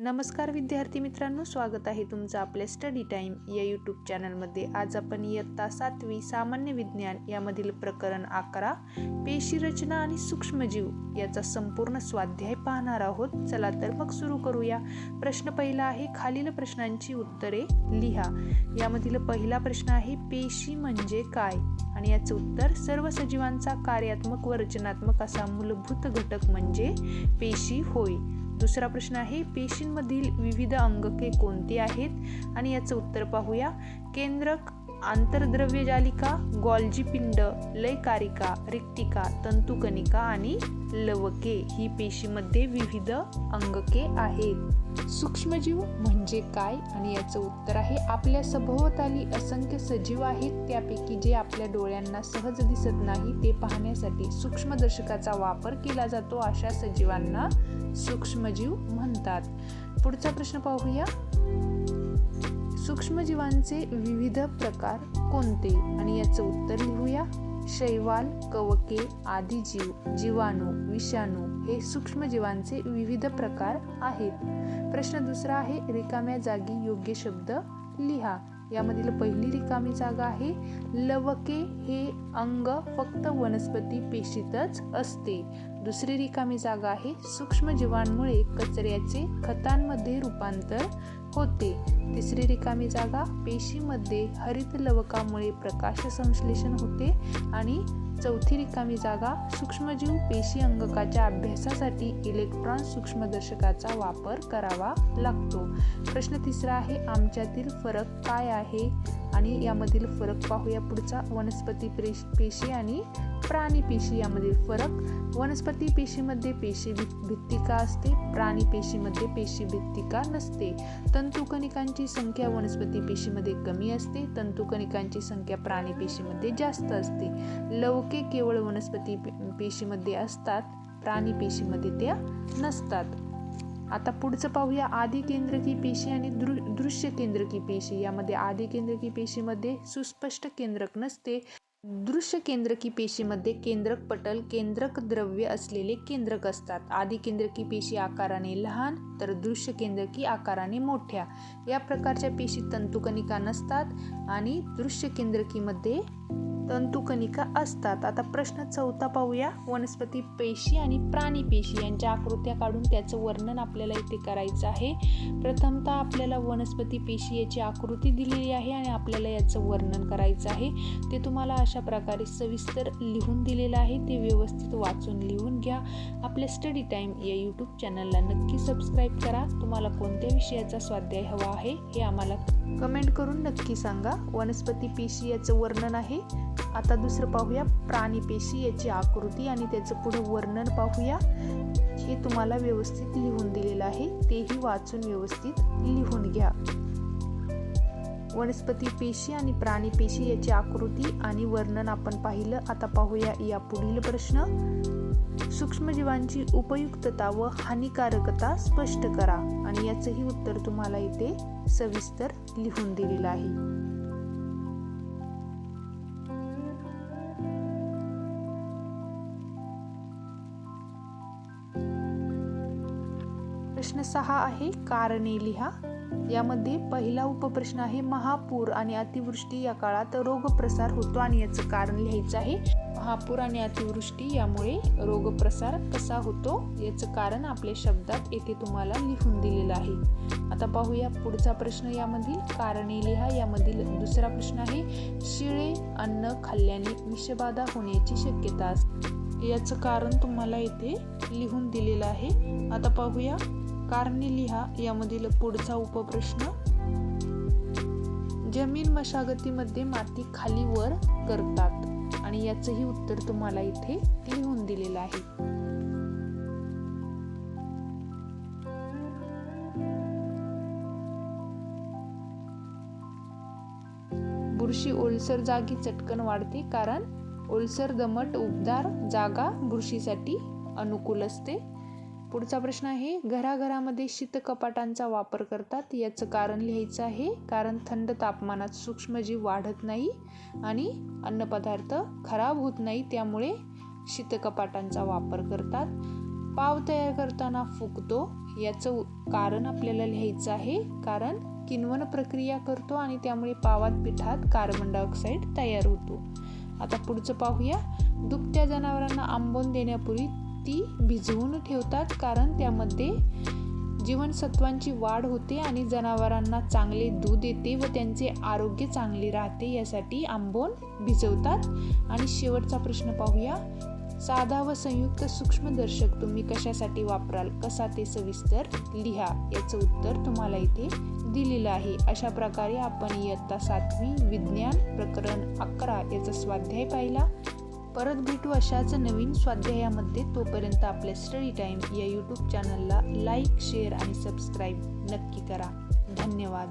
नमस्कार विद्यार्थी मित्रांनो स्वागत आहे तुमचं आपल्या स्टडी टाईम या यूट्यूब चॅनलमध्ये आज आपण इयत्ता सातवी सामान्य विज्ञान यामधील प्रकरण अकरा पेशी रचना आणि सूक्ष्मजीव याचा संपूर्ण स्वाध्याय पाहणार आहोत. चला तर मग सुरू करूया. प्रश्न पहिला आहे खालील प्रश्नांची उत्तरे लिहा. यामधील पहिला प्रश्न आहे पेशी म्हणजे काय? आणि याचं उत्तर सर्व सजीवांचा कार्यात्मक व रचनात्मक असा मूलभूत घटक म्हणजे पेशी होय. दुसरा प्रश्न आहे पेशींमधील विविध अंगके कोणती आहेत? आणि याचं उत्तर पाहूया. केंद्रक आंतरद्रव्य जालिका गॉल्जी पिंड लयकारिका रिक्तिका तंतुकणिका आणि लवके ही पेशीमध्ये विविध अंगके आहेत. सूक्ष्मजीव म्हणजे काय आणि याचं उत्तर आहे आपल्या सभोवताली असंख्य सजीव आहेत त्यापैकी जे आपल्या डोळ्यांना सहज दिसत नाही ते पाहण्यासाठी सूक्ष्मदर्शकाचा वापर केला जातो अशा सजीवांना सूक्ष्मजीव म्हणतात. पुढचा प्रश्न पाहूया. सूक्ष्मजीवांचे विविध प्रकार कोणते? आणि याचं उत्तर लिहूया. शैवाल कवके आदी जीव जीवाणू विषाणू हे सूक्ष्मजीवांचे विविध प्रकार आहेत. प्रश्न दुसरा आहे रिकाम्या जागी योग्य शब्द लिहा. यामधील पहिली रिकामी जागा आहे. लवके हे अंग फक्त वनस्पती पेशीतच असते. दुसरी रिकामी जागा आहे. सूक्ष्मजीवांमुळे कचऱ्याचे खतांमध्ये रूपांतर होते. तिसरी रिकामी जागा पेशीमध्ये हरित लवकामुळे प्रकाश संश्लेषण होते आणि चौथी रिकामी जागा सूक्ष्मजीव पेशी अंगकाच्या अभ्यासासाठी इलेक्ट्रॉन सूक्ष्मदर्शकाचा वापर करावा लागतो. प्रश्न तिसरा आहे आमच्यातील फरक काय आहे? आणि यामधील फरक पाहूया पुढचा. वनस्पती पेश पेशी आणि प्राणी पेशी यामधील फरक. वनस्पती पेशीमध्ये पेशी भित्तिका असते प्राणी पेशीमध्ये पेशी भित्तिका नसते. तंतुकणिकांची संख्या वनस्पती पेशीमध्ये कमी असते तंतुकणिकांची संख्या प्राणी पेशीमध्ये जास्त असते. लवके केवळ वनस्पती पेशीमध्ये असतात प्राणी पेशीमध्ये त्या नसतात. आता पुढचं पाहूया आधी केंद्रकी पेशी आणि दृ दृश्य केंद्रकी पेशी. यामध्ये आधी केंद्रकी पेशीमध्ये सुस्पष्ट केंद्रक नसते. दृश्य केंद्रकी पेशीमध्ये केंद्रक पटल केंद्रक द्रव्य असलेले केंद्रक असतात. आधी केंद्रकी पेशी आकाराने लहान तर दृश्य केंद्रकी आकाराने मोठ्या. या प्रकारच्या पेशी तंतुकणिका नसतात आणि दृश्य केंद्रकीमध्ये तंतुकणिका असतात. आता प्रश्न चौथा पाहूया. वनस्पती पेशी आणि प्राणी पेशी यांच्या आकृत्या काढून त्याचं वर्णन आपल्याला इथे करायचं आहे. प्रथमतः आपल्याला वनस्पती पेशी याची आकृती दिलेली आहे आणि आपल्याला याचं वर्णन करायचं आहे. ते तुम्हाला अशा प्रकारे सविस्तर लिहून दिलेलं आहे. ते व्यवस्थित वाचून लिहून घ्या. आपल्या स्टडी टाईम या यूट्यूब चॅनलला नक्की सबस्क्राईब करा. तुम्हाला कोणत्या विषयाचा स्वाध्याय हवा आहे हे आम्हाला कमेंट करून नक्की सांगा. वनस्पती पेशी याचं वर्णन आहे. आता दुसरं पाहूया. प्राणी पेशी याची आकृती आणि त्याचं पुढे वर्णन पाहूया. हे तुम्हाला व्यवस्थित लिहून दिलेलं आहे. तेही वाचून व्यवस्थित लिहून घ्या. वनस्पती पेशी आणि प्राणी पेशी याची आकृती आणि वर्णन आपण पाहिलं. आता पाहूया या पुढील प्रश्न. सूक्ष्मजीवांची उपयुक्तता व हानिकारकता स्पष्ट करा. आणि याचंही उत्तर तुम्हाला इथे सविस्तर लिहून दिलेलं आहे. प्रश्न सहा आहे. कारणे लिहा. यामध्ये पहिला उपप्रश्न आहे महापूर आणि अतिवृष्टी या काळात रोगप्रसार होतो आणि याचं कारण लिहायचं आहे. महापूर आणि अतिवृष्टी यामुळे रोगप्रसार कसा होतो याचं कारण आपल्या शब्दात येथे तुम्हाला लिहून दिलेलं आहे. आता पाहूया पुढचा प्रश्न यामधील कारणे लिहा. यामधील दुसरा प्रश्न आहे शिळे अन्न खाल्ल्याने विषबाधा होण्याची शक्यता असते. याचं कारण तुम्हाला येथे लिहून दिलेलं आहे. आता पाहूया कारणे लिहा यामधील पुढचा उपप्रश्न. जमीन मशागतीमध्ये माती खाली वर करतात. आणि याचंही उत्तर तुम्हाला इथे लिहून दिलेलं आहे. बुरशी ओलसर जागी चटकन वाढते कारण ओलसर दमट उबदार जागा बुरशीसाठी अनुकूल असते. पुढचा प्रश्न आहे घराघरामध्ये शीतकपाटांचा वापर करतात. याचं कारण लिहायचं आहे कारण थंड तापमानात सूक्ष्मजीव वाढत नाही आणि अन्नपदार्थ खराब होत नाही त्यामुळे शीतकपाटांचा वापर करतात. पाव तयार करताना फुगतो याचं कारण आपल्याला लिहायचं आहे कारण किण्वन प्रक्रिया करतो आणि त्यामुळे पावात पिठात कार्बन डायऑक्साईड तयार होतो. आता पुढचं पाहूया. दुभत्या जनावरांना आंबोन देण्यापूर्वी ती भिजवून ठेवतात कारण त्यामध्ये जीवनसत्वांची वाढ होते आणि जनावरांना चांगले दूध येते व त्यांचे आरोग्य चांगले राहते यासाठी आंबोन भिजवतात. आणि शेवटचा प्रश्न पाहूया. साधा व संयुक्त सूक्ष्मदर्शक तुम्ही कशासाठी वापराल? कसा ते सविस्तर लिहा. याचं उत्तर तुम्हाला इथे दिलेलं आहे. अशा प्रकारे आपण इयत्ता सातवी विज्ञान प्रकरण अकरा याचा स्वाध्याय पाहिला. परत भेटू अशाच नवीन स्वाध्यायामध्ये. तोपर्यंत आपल्या स्टडी टाईम या यूट्यूब चॅनलला लाईक शेअर आणि सबस्क्राईब नक्की करा. धन्यवाद.